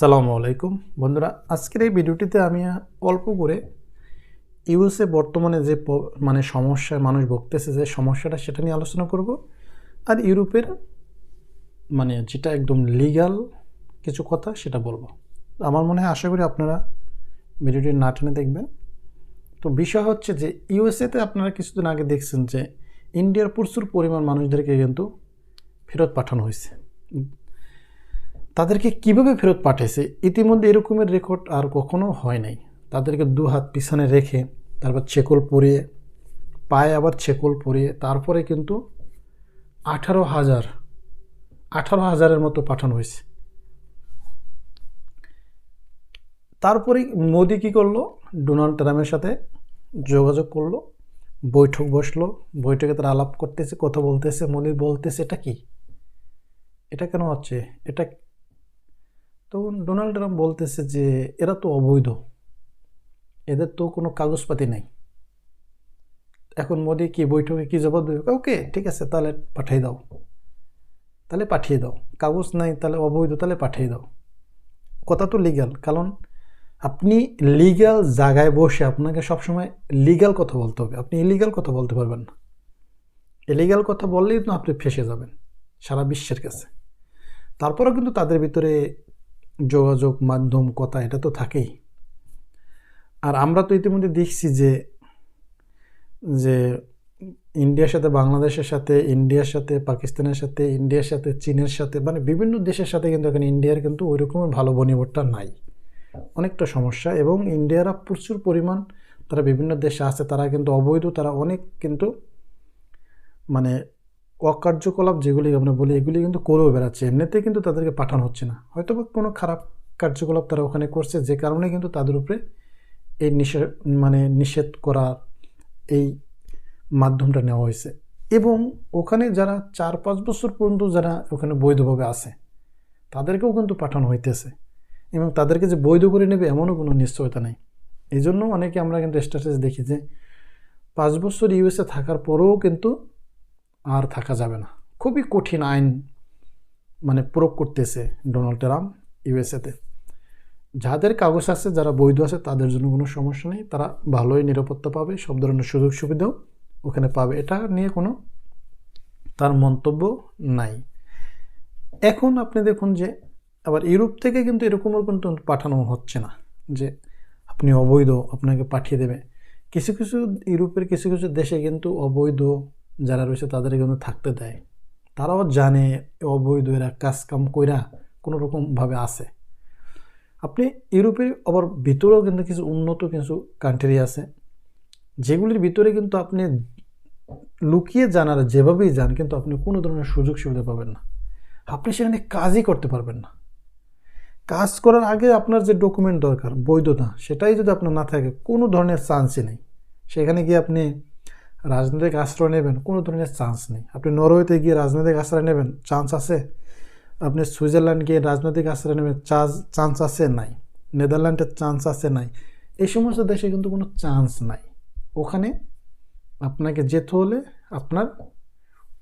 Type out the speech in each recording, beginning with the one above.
সালামু আলাইকুম। বন্ধুরা, আজকের এই ভিডিওটিতে আমি অল্প করে ইউএসএ বর্তমানে যে মানে সমস্যায় মানুষ ভুগতেছে, যে সমস্যাটা সেটা নিয়ে আলোচনা করব। আর ইউরোপের মানে যেটা একদম লিগাল কিছু কথা সেটা বলব। আমার মনে হয়, আশা করি আপনারা ভিডিওটি না টেনে দেখবেন। তো বিষয় হচ্ছে যে, ইউএসএতে আপনারা কিছুদিন আগে দেখছেন যে, ইন্ডিয়ার প্রচুর পরিমাণ মানুষদেরকে কিন্তু ফেরত পাঠানো হয়েছে। তাদেরকে কীভাবে ফেরত পাঠিয়েছে ইতিমধ্যে এরকমের রেকর্ড আর কখনো হয় নাই। তাদেরকে দু হাত পিছনে রেখে, তারপর চেকল পরিয়ে, পায়ে আবার চেকল পরিয়ে, তারপরে কিন্তু আঠারো হাজার, আঠারো হাজারের মতো পাঠানো হয়েছে। তারপরে মোদি কী করল? ডোনাল্ড ট্রাম্পের সাথে যোগাযোগ করল, বৈঠক বসল। বৈঠকে তারা আলাপ করতেছে, কথা বলতেছে। মোদি বলতেছে, এটা কি? এটা কেন হচ্ছে? এটা তখন ডোনাল্ড ট্রাম্প বলতেছে যে, এরা তো অবৈধ। এদের তো কোনো কাগজপাতি নাই। এখন মোদি কি বৈঠকে কি জবাব দেবে? ওকে, ঠিক আছে, তাহলে পাঠিয়ে দাও। তাহলে পাঠিয়ে দাও। কাগজ নাই, তাহলে অবৈধ, তাহলে পাঠিয়ে দাও। কথা তো লিগাল কারণ আপনি লিগ্যাল জায়গায় বসে আপনাকে সবসময় লিগ্যাল কথা বলতে হবে। আপনি ইলিগাল কথা বলতে পারবেন না। ইলিগাল কথা বললেই তো আপনি ফেসে যাবেন সারা বিশ্বের কাছে। তারপরেও কিন্তু তাদের ভিতরে যোগাযোগ মাধ্যম, কথা, এটা তো থাকেই। আর আমরা তো ইতিমধ্যে দেখছি যে যে ইন্ডিয়ার সাথে, বাংলাদেশের সাথে, ইন্ডিয়ার সাথে, পাকিস্তানের সাথে, ইন্ডিয়ার সাথে, চীনের সাথে মানে বিভিন্ন দেশের সাথে কিন্তু এখানে ইন্ডিয়ার কিন্তু ওই রকমের ভালো বনিবটটা নাই। অনেকটা সমস্যা এবং ইন্ডিয়ারা প্রচুর পরিমাণ তারা বিভিন্ন দেশে আছে, তারা কিন্তু অবৈধ, তারা অনেক কিন্তু মানে অকার্যকলাপ যেগুলি আমরা বলি এগুলি কিন্তু করেও বেড়াচ্ছে। এমনিতে কিন্তু তাদেরকে পাঠানো হচ্ছে না। হয়তো বা কোনো খারাপ কার্যকলাপ তারা ওখানে করছে, যে কারণে কিন্তু তাদের উপরে এই নিষেধ মানে নিষেধ করার এই মাধ্যমটা নেওয়া হয়েছে। এবং ওখানে যারা চার পাঁচ বছর পর্যন্ত যারা ওখানে বৈধভাবে আছে, তাদেরকেও কিন্তু পাঠানো হইতেছে। এবং তাদেরকে যে বৈধ করে নেবে এমনও কোনো নিশ্চয়তা নেই। এই জন্য অনেকে আমরা কিন্তু স্ট্যাটাস দেখি যে, পাঁচ বছর ইউএসএ থাকার পরেও কিন্তু আর থাকা যাবে না। খুবই কঠিন আইন মানে প্রয়োগ করতেছে ডোনাল্ড ট্রাম্প ইউএসএতে। যাদের কাগজ আছে, যারা বৈধ আছে, তাদের জন্য কোনো সমস্যা নেই। তারা ভালোই নিরাপত্তা পাবে, সব ধরনের সুযোগ সুবিধাও ওখানে পাবে। এটা নিয়ে কোনো তার মন্তব্য নাই। এখন আপনি দেখুন যে, আবার ইউরোপ থেকে কিন্তু এরকমের কিন্তু পাঠানো হচ্ছে না যে, আপনি অবৈধ, আপনাকে পাঠিয়ে দেবে। কিছু কিছু ইউরোপের কিছু কিছু দেশে কিন্তু অবৈধ যারা রয়েছে তাদের কিন্তু থাকতে দেয়। তারাও জানে অবৈধ এরা কাজ কাম কইরা কোনো রকমভাবে আছে। আপনি ইউরোপের আবার ভিতরেও কিন্তু কিছু উন্নত কিছু কান্ট্রি আছে, যেগুলির ভিতরে কিন্তু আপনি লুকিয়ে যান আর যেভাবেই যান কিন্তু আপনি কোনো ধরনের সুযোগ সুবিধা পাবেন না। আপনি সেখানে কাজই করতে পারবেন না। কাজ করার আগে আপনার যে ডকুমেন্ট দরকার, বৈধতা, সেটাই যদি আপনার না থাকে, কোনো ধরনের চান্সই নেই। সেখানে গিয়ে আপনি রাজনৈতিক আশ্রয় নেবেন, কোনো ধরনের চান্স নেই। আপনি নরওয়েতে গিয়ে রাজনৈতিক আশ্রয় নেবেন চান্স আছে? আপনি সুইজারল্যান্ড গিয়ে রাজনৈতিক আশ্রয় নেবেন চান্স চান্স আছে? নাই। নেদারল্যান্ডের চান্স আছে? নাই। এই সমস্ত দেশে কিন্তু কোনো চান্স নাই। ওখানে আপনাকে যেতে হলে আপনার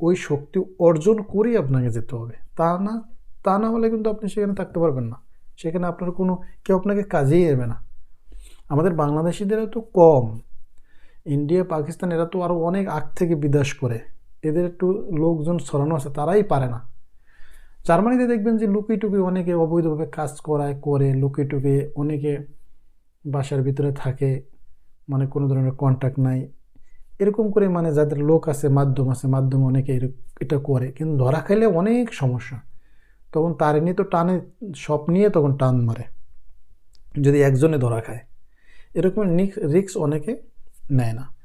ওই শক্তি অর্জন করেই আপনাকে যেতে হবে। তা না তা না হলে কিন্তু আপনি সেখানে থাকতে পারবেন না। সেখানে আপনার কোনো, কেউ আপনাকে কাজেই এবে না। আমাদের বাংলাদেশিদেরও তো কম। ইন্ডিয়া, পাকিস্তান, এরা তো আরও অনেক আগ থেকে বিদেশ করে। এদের একটু লোকজন ছড়ানো আছে, তারাই পারে না। জার্মানিতে দেখবেন যে লুকিয়ে টুকি অনেকে অবৈধভাবে কাজ করায়, করে লুকিয়ে টুকি অনেকে বাসার ভিতরে থাকে মানে কোনো ধরনের কন্ট্যাক্ট নাই। এরকম করে মানে যাদের লোক আছে, মাধ্যম আছে, মাধ্যমে অনেকে এটা করে। কিন্তু ধরা খাইলে অনেক সমস্যা। তখন তার নিয়ে তো টানে, সব নিয়ে তখন টান মারে, যদি একজনে ধরা খায়। এরকম রিক্স অনেকে নেয় না।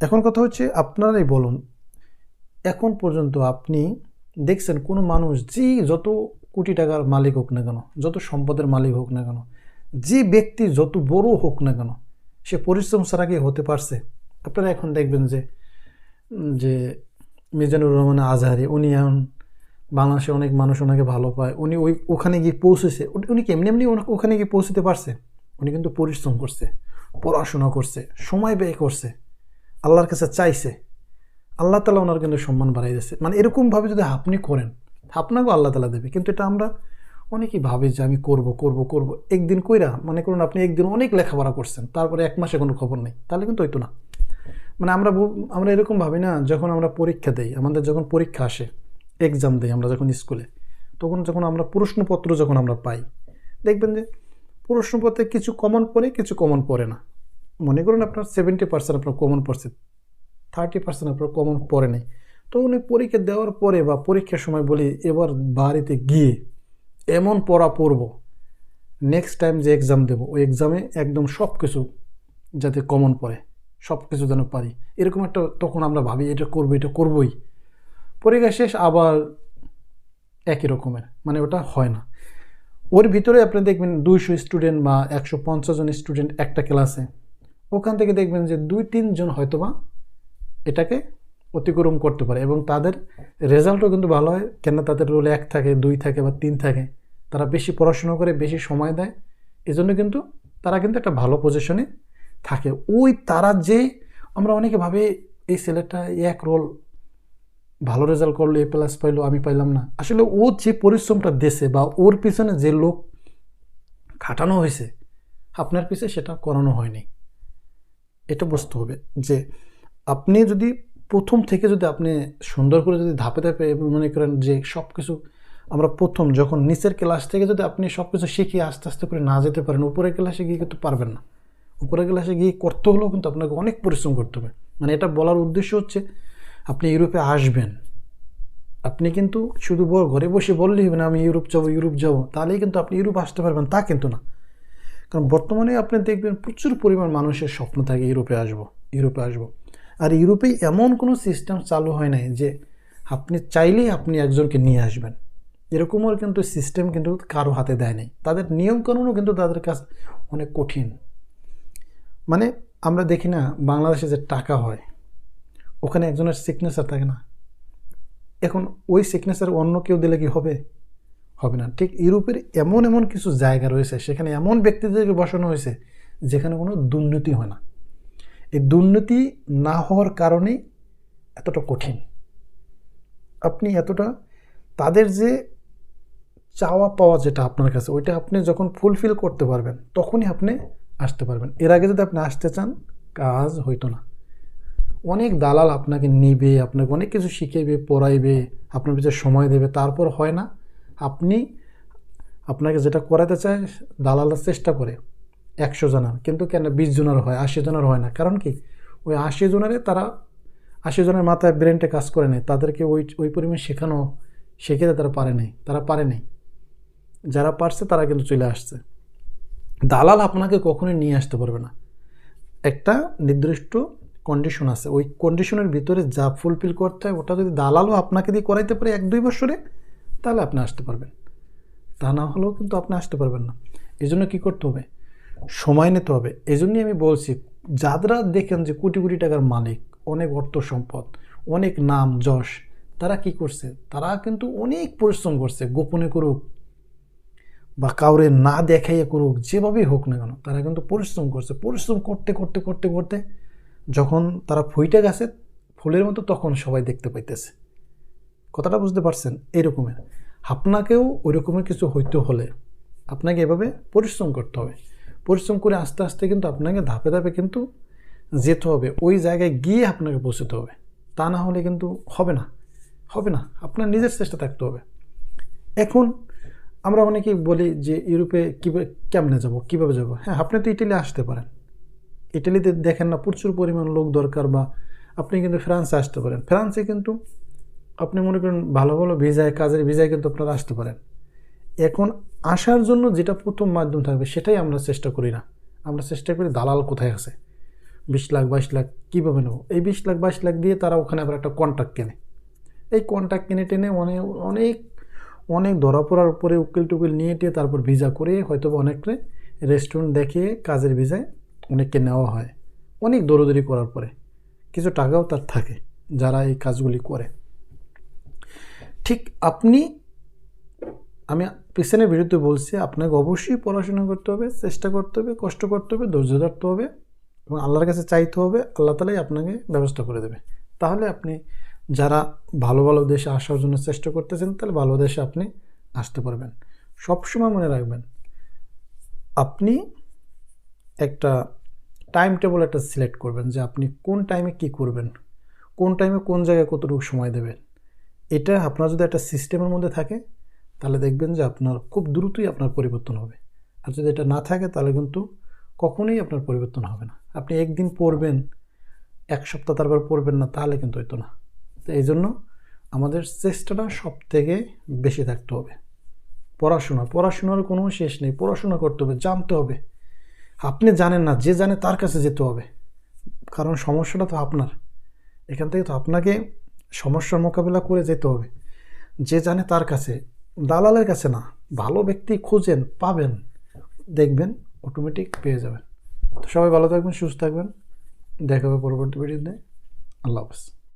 এখন কথা হচ্ছে আপনারাই বলুন, এখন পর্যন্ত আপনি দেখছেন কোনো মানুষ যে যত কোটি টাকার মালিক হোক না কেন, যত সম্পদের মালিক হোক না কেন, যে ব্যক্তি যত বড় হোক না কেন, সে পরিশ্রম ছাড়া কি হতে পারছে? আপনারা এখন দেখবেন যে যে মিজানুর রহমান আজহারি, উনি এখন বাংলাদেশে অনেক মানুষ ওনাকে ভালো পায়, উনি ওই ওখানে গিয়ে পৌঁছেছে। উনি- কেমনি এমনি ওখানে গিয়ে পৌঁছতে পারছে? উনি কিন্তু পরিশ্রম করছে। পড়াশোনা করছে, সময় ব্যয় করছে, আল্লাহর কাছে চাইছে, আল্লাহ তালা ওনার কিন্তু সম্মান বাড়াই দিচ্ছে মানে এরকমভাবে যদি আপনি করেন, আপনাকেও আল্লাহ তালা দেবে। কিন্তু এটা আমরা অনেকেই ভাবে যে আমি করব করব করব। একদিন কইরা, মনে করুন আপনি একদিন অনেক লেখাপড়া করছেন, তারপরে এক মাসে কোনো খবর নেই, তাহলে কিন্তু হইতো না। মানে আমরা আমরা এরকম ভাবি না, যখন আমরা পরীক্ষা দেই, আমাদের যখন পরীক্ষা আসে এক্সাম দেই আমরা যখন স্কুলে, তখন যখন আমরা প্রশ্নপত্র যখন আমরা পাই, দেখবেন যে প্রশ্নপত্রে কিছু কমন পড়ে, কিছু কমন পড়ে না। মনে করুন আপনার সেভেন্টি পার্সেন্ট আপনার কমন পড়ছে থার্টি পার্সেন্ট আপনার কমন পড়ে নেই। তো উনি পরীক্ষা দেওয়ার পরে বা পরীক্ষার সময় বলি, এবার বাড়িতে গিয়ে এমন পড়া পড়ব নেক্সট টাইম যে এক্সাম দেবো, ওই এক্সামে একদম সব কিছু যাতে কমন পড়ে সব কিছু যেন পারি। এরকম একটা তখন আমরা ভাবি, এটা করব, এটা করবই। পরীক্ষা শেষ আবার একই রকমের মানে ওটা হয় না। ওর ভিতরে আপনি দেখবেন দুইশো স্টুডেন্ট বা একশো পঞ্চাশ জন স্টুডেন্ট একটা ক্লাসে ওখান থেকে দেখবেন যে দুই তিনজন হয়তোবা এটাকে অতিক্রম করতে পারে এবং তাদের রেজাল্টও কিন্তু ভালো হয় কেন তাদের রোল এক থাকে, দুই থাকে বা তিন থাকে। তারা বেশি পড়াশুনো করে, বেশি সময় দেয়। এজন্য কিন্তু তারা কিন্তু একটা ভালো পজিশনে থাকে। ওই তারা যে, আমরা অনেকে ভাবে এই ছেলেটা এক রোল ভালো রেজাল্ট করল এ প্লাস পাইলো, আমি পাইলাম না। আসলে ও যে পরিশ্রমটা দেশে বা ওর পিছনে যে লোক খাটানো হয়েছে, আপনার পিছে সেটা করানো হয়নি। এটা বুঝতে হবে যে আপনি যদি প্রথম থেকে যদি আপনি সুন্দর করে যদি ধাপে ধাপে মনে করেন যে সব কিছু আমরা প্রথম যখন নিচের ক্লাস থেকে যদি আপনি সব কিছু শিখিয়ে আস্তে আস্তে করে না যেতে পারেন, উপরের ক্লাসে গিয়ে কিন্তু পারবেন না। উপরের ক্লাসে গিয়ে করতে হলেও কিন্তু আপনাকে অনেক পরিশ্রম করতে হবে। মানে এটা বলার উদ্দেশ্য হচ্ছে আপনি ইউরোপে আসবেন। আপনি কিন্তু শুধু ঘরে বসে বললেই হবে না, আমি ইউরোপ যাব ইউরোপ যাব। তাহলেই কিন্তু আপনি ইউরোপ আসতে পারবেন, তা কিন্তু না। কারণ বর্তমানে আপনি দেখবেন প্রচুর পরিমাণ মানুষের স্বপ্ন থাকে ইউরোপে আসব ইউরোপে আসব। আর ইউরোপে এমন কোনো সিস্টেম চালু হয় নাই যে আপনি চাইলেই আপনি একজনকে নিয়ে আসবেন। এরকমও কিন্তু সিস্টেম কিন্তু কারও হাতে দেয় নাই। তাদের নিয়মকানুনও কিন্তু তাদের কাছে অনেক কঠিন। মানে আমরা দেখি না, বাংলাদেশে যে টাকা হয় ওখানে একজনের সিগনেচার থাকে না। এখন ওই সিগনেচার অন্য কেউ দিলে কি হবে? হবে না। ঠিক ইউরোপের এমন এমন কিছু জায়গা রয়েছে, সেখানে এমন ব্যক্তিদেরকে বসানো হয়েছে, যেখানে কোনো দুর্নীতি হয় না। এই দুর্নীতি না হওয়ার কারণেই এতটা কঠিন। আপনি এতটা, তাদের যে চাওয়া পাওয়া যেটা আপনার কাছে, ওইটা আপনি যখন ফুলফিল করতে পারবেন, তখনই আপনি আসতে পারবেন। এর আগে যদি আপনি আসতে চান, কাজ হইতো না। অনেক দালাল আপনাকে নিবে, আপনাকে অনেক কিছু শিখাইবে, পড়াইবে, আপনার পিছনে সময় দেবে, তারপর হয় না। আপনি আপনাকে যেটা করাতে চায় দালালরা চেষ্টা করে। একশো জনার, কিন্তু কেন বিশ জনের হয়, আশি জনের হয় না? কারণ কি? ওই আশি জনেরে তারা, আশি জনের মাথায় ব্রেনটা কাজ করে নেই। তাদেরকে ওই ওই পরিমাণ শেখানো শেখাতে তারা পারে নাই, তারা পারে নাই। যারা পারছে তারা কিন্তু চলে আসছে। দালাল আপনাকে কখনোই নিয়ে আসতে পারবে না। একটা নির্দিষ্ট কন্ডিশন আছে। ওই কন্ডিশনের ভিতরে যা ফুলফিল করতে হয়, ওটা যদি দালালও আপনাকে দিয়ে করাইতে পারে এক, দুই বছরে, তাহলে আপনি আসতে পারবেন। তা না হলেও কিন্তু আপনি আসতে পারবেন না। এই জন্য কী করতে হবে? সময় নিতে হবে। এই জন্যই আমি বলছি যারা দেখেন যে কোটি কোটি টাকার মালিক, অনেক অর্থ সম্পদ, অনেক নাম, যশ, তারা কি করছে? তারা কিন্তু অনেক পরিশ্রম করছে, গোপনে করুক বা কাউরে না দেখাইয়া করুক, যেভাবেই হোক না কেন, তারা কিন্তু পরিশ্রম করছে। পরিশ্রম করতে করতে করতে করতে যখন তারা ফুইটে গেছে, ফুলের মতো তখন সবাই দেখতে পাইতেছে। কথাটা বুঝতে পারছেন? এরকমের আপনাকেও ওই রকমের কিছু হইতে হলে আপনাকে এভাবে পরিশ্রম করতে হবে। পরিশ্রম করে আস্তে আস্তে কিন্তু আপনাকে ধাপে ধাপে কিন্তু যেতে হবে। ওই জায়গায় গিয়ে আপনাকে পৌঁছতে হবে। তা না হলে কিন্তু হবে না। হবে না। আপনার নিজের চেষ্টা থাকতে হবে। এখন আমরা অনেকেই বলি যে, ইউরোপে কীভাবে কেমনে যাব? কীভাবে যাব? হ্যাঁ আপনি তো ইটালি আসতে পারেন। ইটালিতে দেখেন না, প্রচুর পরিমাণ লোক দরকার বা আপনি কিন্তু ফ্রান্সে আসতে পারেন। ফ্রান্সে কিন্তু আপনি মনে করেন ভালো ভালো ভিসায়, কাজের ভিসায় কিন্তু আপনারা আসতে পারেন। এখন আসার জন্য যেটা প্রথম মাধ্যম থাকবে, সেটাই আমরা চেষ্টা করি না। আমরা চেষ্টা করি দালাল কোথায় আছে? বিশ লাখ, বাইশ লাখ, কীভাবে নেব? এই বিশ লাখ, বাইশ লাখ দিয়ে তারা ওখানে আবার একটা কন্ট্রাক্ট কেনে। এই কন্ট্রাক্ট কিনে টেনে অনেক অনেক অনেক ধরা পড়ার উপরে উকিল টুকিল নিয়ে টিয়ে তারপর ভিসা করে হয়তো অনেকটা রেস্টুরেন্ট দেখিয়ে কাজের ভিসায় অনেককে নেওয়া হয়। অনেক দৌড়দৌড়ি করার পরে কিছু টাকাও তার থাকে যারা এই কাজগুলি করে। ঠিক আপনি, আমি পিছনের বিরুদ্ধে বলছি, আপনাকে অবশ্যই পড়াশোনা করতে হবে, চেষ্টা করতে হবে, কষ্ট করতে হবে, ধৈর্য ধরতে হবে এবং আল্লাহর কাছে চাইতে হবে, আল্লাহ তালাই আপনাকে ব্যবস্থা করে দেবে। তাহলে আপনি যারা ভালো ভালো দেশে আসার জন্য চেষ্টা করতেছেন, তাহলে ভালো দেশে আপনি আসতে পারবেন। সবসময় মনে রাখবেন, আপনি একটা টাইম টেবল একটা সিলেক্ট করবেন যে আপনি কোন টাইমে কি করবেন, কোন টাইমে কোন জায়গায় কতটুকু সময় দেবেন। এটা আপনার যদি একটা সিস্টেমের মধ্যে থাকে, তাহলে দেখবেন যে আপনার খুব দ্রুতই আপনার পরিবর্তন হবে। আর যদি এটা না থাকে, তাহলে কিন্তু কখনোই আপনার পরিবর্তন হবে না। আপনি একদিন পড়বেন, এক সপ্তাহ তারপর পড়বেন না, তাহলে কিন্তু হইতো না। তো এই জন্য আমাদের চেষ্টাটা সব থেকে বেশি থাকতে হবে। পড়াশোনা, পড়াশোনার কোনো শেষ নেই, পড়াশোনা করতে হবে, জানতে হবে। আপনি জানেন না, যে জানে তার কাছে যেতে হবে। কারণ সমস্যাটা তো আপনার। এখান থেকে তো আপনাকে সমস্যার মোকাবিলা করে যেতে হবে। যে জানে তার কাছে, দালালের কাছে না, ভালো ব্যক্তি খুঁজেন, পাবেন। দেখবেন অটোমেটিক পেয়ে যাবেন। তো সবাই ভালো থাকবেন, সুস্থ থাকবেন। দেখা হবে পরবর্তী ভিডিওতে আল্লাহ হাফেজ।